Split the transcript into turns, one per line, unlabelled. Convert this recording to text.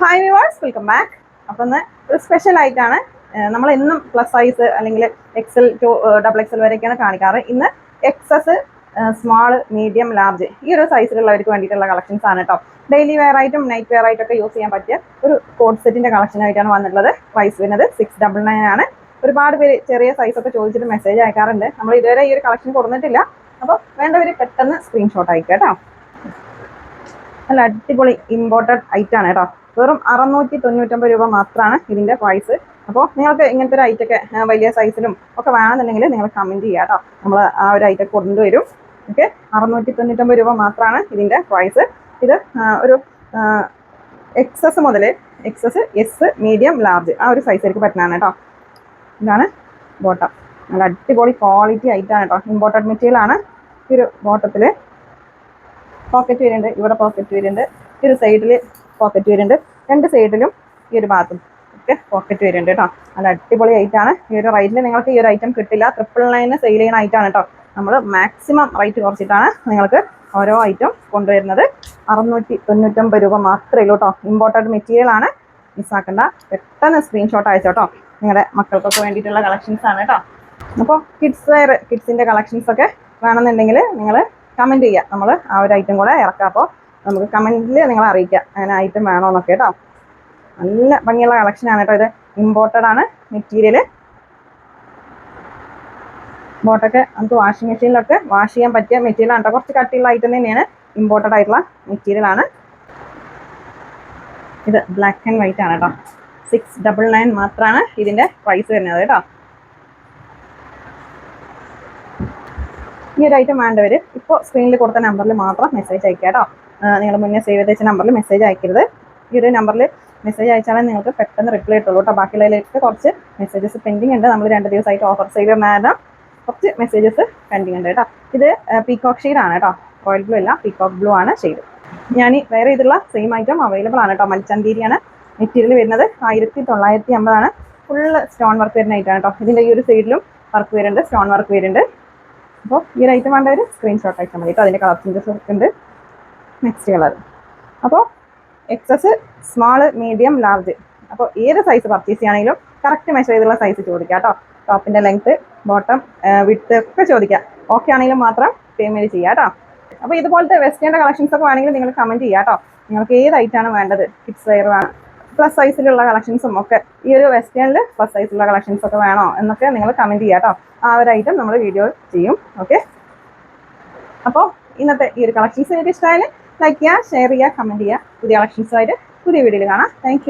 Hi viewers welcome back അപ്പം ഇന്ന് ഒരു സ്പെഷ്യൽ ആയിട്ടാണ് നമ്മൾ എന്നും പ്ലസ് സൈസ് അല്ലെങ്കിൽ എക്സൽ ടു ഡബിൾ എക്സൽ വരെയൊക്കെയാണ് കാണിക്കാറ്. ഇന്ന് എക്സസ് സ്മാൾ മീഡിയം ലാർജ് ഈ ഒരു സൈസിലുള്ളവർക്ക് വേണ്ടിയിട്ടുള്ള കളക്ഷൻസ് ആണ് കേട്ടോ ഡെയിലി വെയർ ആയിട്ടും നൈറ്റ് വെയർ ആയിട്ടൊക്കെ യൂസ് ചെയ്യാൻ പറ്റിയ ഒരു കോഡ് സെറ്റിന്റെ കളക്ഷൻ ആയിട്ടാണ് വന്നിട്ടുള്ളത്. പ്രൈസ് വരുന്നത് സിക്സ് ഡബിൾ നയൻ ആണ്. ഒരുപാട് പേര് ചെറിയ സൈസ് ഒക്കെ ചോദിച്ചിട്ട് മെസ്സേജ് അയക്കാറുണ്ട്. നമ്മൾ ഇതുവരെ ഈ ഒരു കളക്ഷൻ കൊടുത്തിട്ടില്ല. അപ്പോൾ വേണ്ടവർ പെട്ടെന്ന് സ്ക്രീൻഷോട്ട് അയക്കുക കേട്ടോ. നല്ല അടിപൊളി ഇമ്പോർട്ടഡ് ഐറ്റം ആണ് കേട്ടോ വെറും അറുന്നൂറ്റി തൊണ്ണൂറ്റൊമ്പത് രൂപ മാത്രമാണ് ഇതിന്റെ പ്രൈസ് അപ്പോൾ നിങ്ങൾക്ക് ഇങ്ങനത്തെ ഒരു ഐറ്റൊക്കെ വലിയ സൈസിലും ഒക്കെ വേണമെന്നുണ്ടെങ്കിൽ നിങ്ങൾ കമന്റ് ചെയ്യുക കേട്ടോ നമ്മൾ ആ ഒരു ഐറ്റം കൊണ്ടുവരും. ഓക്കെ അറുന്നൂറ്റി തൊണ്ണൂറ്റൊമ്പത് രൂപ മാത്രമാണ് ഇതിന്റെ പ്രൈസ് ഇത് ഒരു എക്സസ് മുതൽ എക്സസ് എസ് മീഡിയം ലാർജ് ആ ഒരു സൈസിലേക്ക് പറ്റുന്നതാണ് കേട്ടോ ഇതാണ് ബോട്ടം നല്ല അടിപൊളി ക്വാളിറ്റി ആണ് കേട്ടോ ഇമ്പോർട്ടഡ് മെറ്റീരിയൽ ആണ്. ഈ ഒരു ബോട്ടത്തിൽ പോക്കറ്റ് വരുന്നുണ്ട്. ഇവിടെ പോക്കറ്റ് വരുന്നുണ്ട്. ഈ ഒരു സൈഡിൽ പോക്കറ്റ് വരുന്നുണ്ട്. രണ്ട് സൈഡിലും ഈ ഒരു ഭാഗത്തും ഒക്കെ പോക്കറ്റ് വരുന്നുണ്ട് കേട്ടോ. നല്ല അടിപൊളി ഐറ്റാണ് ഈ ഒരു റേറ്റിൽ നിങ്ങൾക്ക് ഈ ഒരു ഐറ്റം കിട്ടില്ല. ട്രിപ്പിൾ നയന് സെയിൽ ചെയ്യുന്ന ഐറ്റാണ് കേട്ടോ. നമ്മൾ മാക്സിമം റേറ്റ് കുറച്ചിട്ടാണ് നിങ്ങൾക്ക് ഓരോ ഐറ്റം കൊണ്ടുവരുന്നത്. അറുന്നൂറ്റി തൊണ്ണൂറ്റൊമ്പത് രൂപ മാത്രമേ ഉള്ളൂ കേട്ടോ. ഇമ്പോർട്ടഡ് മെറ്റീരിയൽ ആണ്. മിസ്സാക്കണ്ട പെട്ടെന്ന് സ്ക്രീൻഷോട്ട് അയച്ചോട്ടോ നിങ്ങളുടെ മക്കൾക്കൊക്കെ വേണ്ടിയിട്ടുള്ള കളക്ഷൻസ് ആണ് കേട്ടോ. അപ്പോൾ കിഡ്സ് വെയർ കിഡ്സിന്റെ കളക്ഷൻസ് ഒക്കെ വേണമെന്നുണ്ടെങ്കിൽ നിങ്ങൾ കമന്റ് ചെയ്യുക. നമ്മൾ ആ ഒരു ഐറ്റം കൂടെ ഇറക്കാം. അപ്പോൾ നമുക്ക് കമന്റിൽ നിങ്ങൾ അറിയിക്കാം. അങ്ങനെ ഐറ്റം വേണമെന്നൊക്കെ കേട്ടോ നല്ല ഭംഗിയുള്ള കളക്ഷനാണ് കേട്ടോ ഇത്. ഇമ്പോർട്ടഡ് ആണ് മെറ്റീരിയൽ ബോട്ടൊക്കെ നമുക്ക് വാഷിംഗ് മെഷീനിലൊക്കെ വാഷ് ചെയ്യാൻ പറ്റിയ മെറ്റീരിയൽ ആണ് കേട്ടോ കുറച്ച് കട്ടിയുള്ള ഐറ്റം തന്നെയാണ് ഇമ്പോർട്ടഡ് ആയിട്ടുള്ള മെറ്റീരിയൽ ആണ്. ഇത് ബ്ലാക്ക് ആൻഡ് വൈറ്റ് ആണ് കേട്ടോ സിക്സ് ഡബിൾ നയൻ മാത്രമാണ് ഇതിന്റെ പ്രൈസ് വരുന്നത് കേട്ടോ ഈ ഒരു ഐറ്റം വേണ്ടവർ ഇപ്പോൾ സ്ക്രീനിൽ കൊടുത്ത നമ്പറിൽ മാത്രം മെസ്സേജ് അയക്കാം കേട്ടോ നിങ്ങൾ മുന്നേ സേവ് ചെയ്ത നമ്പറിൽ മെസ്സേജ് അയക്കരുത്. ഈ ഒരു നമ്പറിൽ മെസ്സേജ് അയച്ചാലേ നിങ്ങൾക്ക് പെട്ടെന്ന് റിപ്ലൈ ഇട്ടുള്ളൂ കേട്ടോ. ബാക്കിയുള്ളതിലേക്ക് കുറച്ച് മെസ്സേജസ് പെൻഡിങ് ഉണ്ട്. നമ്മൾ രണ്ട് ദിവസമായിട്ട് ഓഫർ സെയിൽ കാരണം കുറച്ച് മെസ്സേജസ് പെൻഡിങ് ഉണ്ട് കേട്ടോ. ഇത് പീകോക്ക് ഷെയ്ഡാണ് കേട്ടോ. റോയൽ ബ്ലൂ അല്ല പീകോക്ക് ബ്ലൂ ആണ് ഷെയ്ഡ് ഞാൻ വേറെ ഇതിലുള്ള സെയിം ഐറ്റം അവൈലബിൾ ആണ് കേട്ടോ. മൽച്ചന്തീരിയാണ് മെറ്റീരിയൽ വരുന്നത്. ആയിരത്തി തൊള്ളായിരത്തി അമ്പതാണ് ഫുള്ള് സ്റ്റോൺ വർക്ക് വരുന്ന ഐറ്റമാണ് കേട്ടോ. ഇതിന്റെ ഈ ഒരു സൈഡിലും വർക്ക് വരുന്നുണ്ട് സ്റ്റോൺ വർക്ക് വരുന്നുണ്ട്. അപ്പോൾ ഈ ഒരു ഐറ്റം വേണ്ട ഒരു സ്ക്രീൻഷോട്ട് അയച്ചാൽ മതി കേട്ടോ. അതിന്റെ കളർ ചേഞ്ചസ് ഉണ്ട്. നെക്സ്റ്റ് കളർ അപ്പോൾ എക്സസ് സ്മാൾ മീഡിയം ലാർജ് അപ്പോൾ ഏത് സൈസ് പർച്ചേസ് ചെയ്യുകയാണെങ്കിലും കറക്റ്റ് മെഷർ ചെയ്തുള്ള സൈസ് ചോദിക്കുക കേട്ടോ. ടോപ്പിന്റെ ലെങ്ത്ത് ബോട്ടം വിട്ട് ഒക്കെ ചോദിക്കുക ഓക്കെ ആണെങ്കിലും മാത്രം പേയ്മെന്റ് ചെയ്യുക കേട്ടോ. അപ്പോൾ ഇതുപോലത്തെ വെസ്റ്റേണിന്റെ കളക്ഷൻസ് ഒക്കെ വേണമെങ്കിൽ നിങ്ങൾ കമന്റ് ചെയ്യുക കേട്ടോ. നിങ്ങൾക്ക് ഏത് ഐറ്റാണ് വേണ്ടത്? കിഡ്സ് വെയർ വേണം. പ്ലസ് സൈസിലുള്ള കളക്ഷൻസും ഒക്കെ. ഈ ഒരു വെസ്റ്റേണിൽ പ്ലസ് സൈസിലുള്ള കളക്ഷൻസ് ഒക്കെ വേണോ എന്നൊക്കെ നിങ്ങൾ കമന്റ് ചെയ്യുക കേട്ടോ. ആ ഒരു ഐറ്റം നമ്മൾ വീഡിയോ ചെയ്യും. ഓക്കെ അപ്പോൾ ഇന്നത്തെ ഈ ഒരു കളക്ഷൻസ് നിങ്ങൾക്ക് ഇഷ്ടമായാലും ലൈക്ക് ചെയ്യുക ഷെയർ ചെയ്യുക കമന്റ് ചെയ്യുക പുതിയ കളക്ഷൻസുമായിട്ട് പുതിയ വീഡിയോയിൽ കാണാം. താങ്ക്